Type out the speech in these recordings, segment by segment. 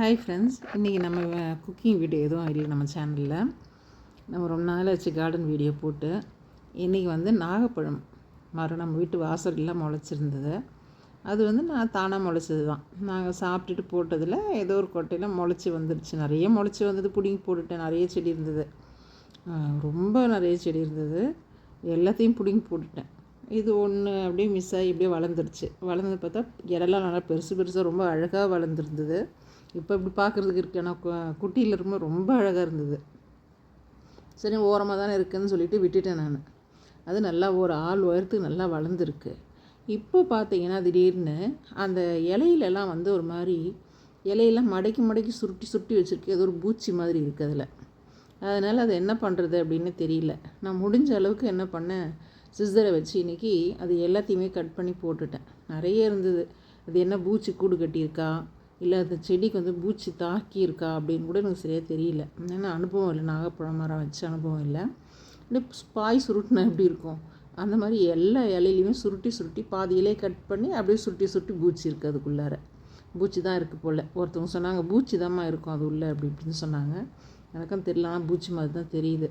Hi friends இன்றைக்கி நம்ம cooking video எதுவும் இல்லை நம்ம சேனலில் நம்ம ரொம்ப நாள் ஆச்சு கார்டன் வீடியோ போட்டு. இன்றைக்கி வந்து நாகப்பழம் மரம் நம்ம வீட்டு வாசலில் முளைச்சிருந்தது. அது வந்து நான் தானாக முளைச்சது தான் நாங்கள் சாப்பிட்டுட்டு போட்டதில் ஏதோ ஒரு கொட்டையில் முளைச்சி வந்துடுச்சு நிறைய முளைச்சி வந்தது பிடிங்கி போட்டுட்டேன். நிறைய செடி இருந்தது. ரொம்ப நிறைய செடி இருந்தது. எல்லாத்தையும் பிடுங்கி போட்டுட்டேன். இது ஒன்று அப்படியே மிஸ் ஆகி இப்படியே வளர்ந்துருச்சு வளர்ந்து பார்த்தா இடம்லாம் நல்லா பெருசு பெருசாக ரொம்ப அழகாக வளர்ந்துருந்தது. இப்போ இப்படி பார்க்குறதுக்கு இருக்கேன்னா ஆனால் குட்டியில் இருக்கும்போது ரொம்ப அழகாக இருந்தது. சரி ஓரமாக தானே இருக்குதுன்னு சொல்லிட்டு விட்டுட்டேன் நான். அது நல்லா ஒரு ஆள் உயரத்துக்கு நல்லா வளர்ந்துருக்கு. இப்போ பார்த்தீங்கன்னா திடீர்னு அந்த இலையிலலாம் வந்து ஒரு மாதிரி இலையெல்லாம் மடக்கி மடக்கி சுருட்டி சுருட்டி வச்சுருக்கு. அது ஒரு பூச்சி மாதிரி இருக்குது அதில். அதனால் அது என்ன பண்ணுறது அப்படின்னு தெரியல. நான் முடிஞ்ச அளவுக்கு என்ன பண்ணேன்? சிஸ்தரை வச்சு இன்றைக்கி அது எல்லாத்தையுமே கட் பண்ணி போட்டுட்டேன். நிறைய இருந்தது. அது என்ன பூச்சி கூடு கட்டியிருக்கா? இல்லை அந்த செடிக்கு வந்து பூச்சி தாக்கியிருக்கா அப்படின்னு கூட எனக்கு சரியாக தெரியல. ஏன்னா அனுபவம் இல்லை. நாகப்பழம் மரம் வச்சு அனுபவம் இல்லை. இந்த பாய் சுருட்டினா எப்படி இருக்கும்? அந்த மாதிரி எல்லா இலையிலையுமே சுருட்டி சுருட்டி பாதி இலையை கட் பண்ணி அப்படியே சுருட்டி சுருட்டி பூச்சி இருக்குது அதுக்குள்ளார. பூச்சி தான் இருக்குது போல். ஒருத்தவங்க சொன்னாங்க பூச்சி தான்மா இருக்கும் அது உள்ளே அப்படி இப்படின்னு சொன்னாங்க. எனக்கும் தெரியல ஆனால் பூச்சி மாதிரி தான் தெரியுது.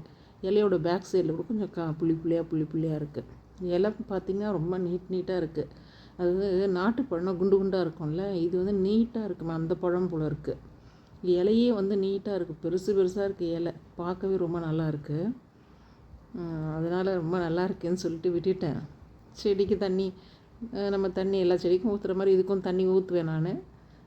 இலையோட பேக் சைடில் கூட கொஞ்சம் கா புள்ளி புள்ளியாக புள்ளி புள்ளியாக இருக்குது இலை பார்த்திங்கன்னா ரொம்ப நீட் நீட்டாக இருக்குது அது வந்து குண்டு குண்டாக இருக்கும்ல இது வந்து நீட்டாக இருக்குமா அந்த பழம் போல் இருக்குது இலையே வந்து நீட்டாக இருக்குது பெருசு பெருசாக இருக்குது இலை. பார்க்கவே ரொம்ப நல்லா இருக்குது அதனால் ரொம்ப நல்லா இருக்குன்னு சொல்லிட்டு விட்டுட்டேன். செடிக்கு தண்ணி நம்ம தண்ணி எல்லா செடிக்கும் ஊற்றுற மாதிரி இதுக்கும் தண்ணி ஊற்றுவேன் நான்.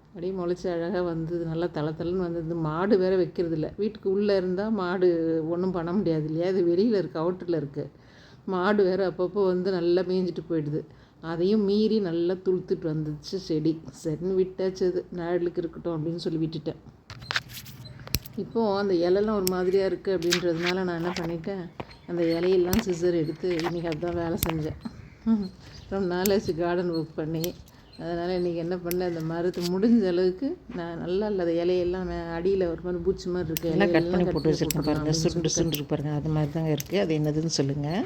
அப்படியே முளைச்சி அழகாக வந்தது நல்லா தலை தலைன்னு வந்தது. மாடு வேறு வைக்கிறது இல்லை. வீட்டுக்கு உள்ளே இருந்தால் மாடு ஒன்றும் பண்ண முடியாது இல்லையா? இது வெளியில் இருக்குது அவுட்டரில் இருக்குது மாடு வேறு அப்பப்போ வந்து நல்லா மேய்ஞ்சிட்டு போயிடுது. அதையும் மீறி நல்லா துளுத்துட்டு வந்துச்சு செடி. சரின்னு விட்டாச்சு அது. நிழலுக்கு இருக்கட்டும் அப்படின்னு சொல்லி விட்டுட்டேன். இப்போது அந்த இலைலாம் ஒரு மாதிரியாக இருக்குது அப்படின்றதுனால நான் என்ன பண்ணிட்டேன்? அந்த இலையெல்லாம் சிசர் எடுத்து இன்றைக்கி அதுதான் வேலை செஞ்சேன். ரொம்ப நாளாச்சு கார்டன் ஒர்க் பண்ணி. அதனால் இன்றைக்கி என்ன பண்ணேன்? அந்த மரத்து முடிஞ்ச அளவுக்கு நான் நல்லா இல்லாத இலையெல்லாம் அடியில் ஒரு மாதிரி பூச்சி மாதிரி இருக்குது எல்லாம் கட் பண்ணி போட்டு வச்சுருக்கேன் பாருங்கள் சுண்டு சுண்டு பாருங்கள் அது மாதிரி தாங்க இருக்குது அது என்னதுன்னு சொல்லுங்கள்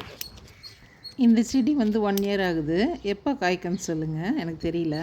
இந்த செடி வந்து ஒன் இயர் ஆகுது. எப்போ காய்க்குன்னு சொல்லுங்கள் எனக்கு தெரியல.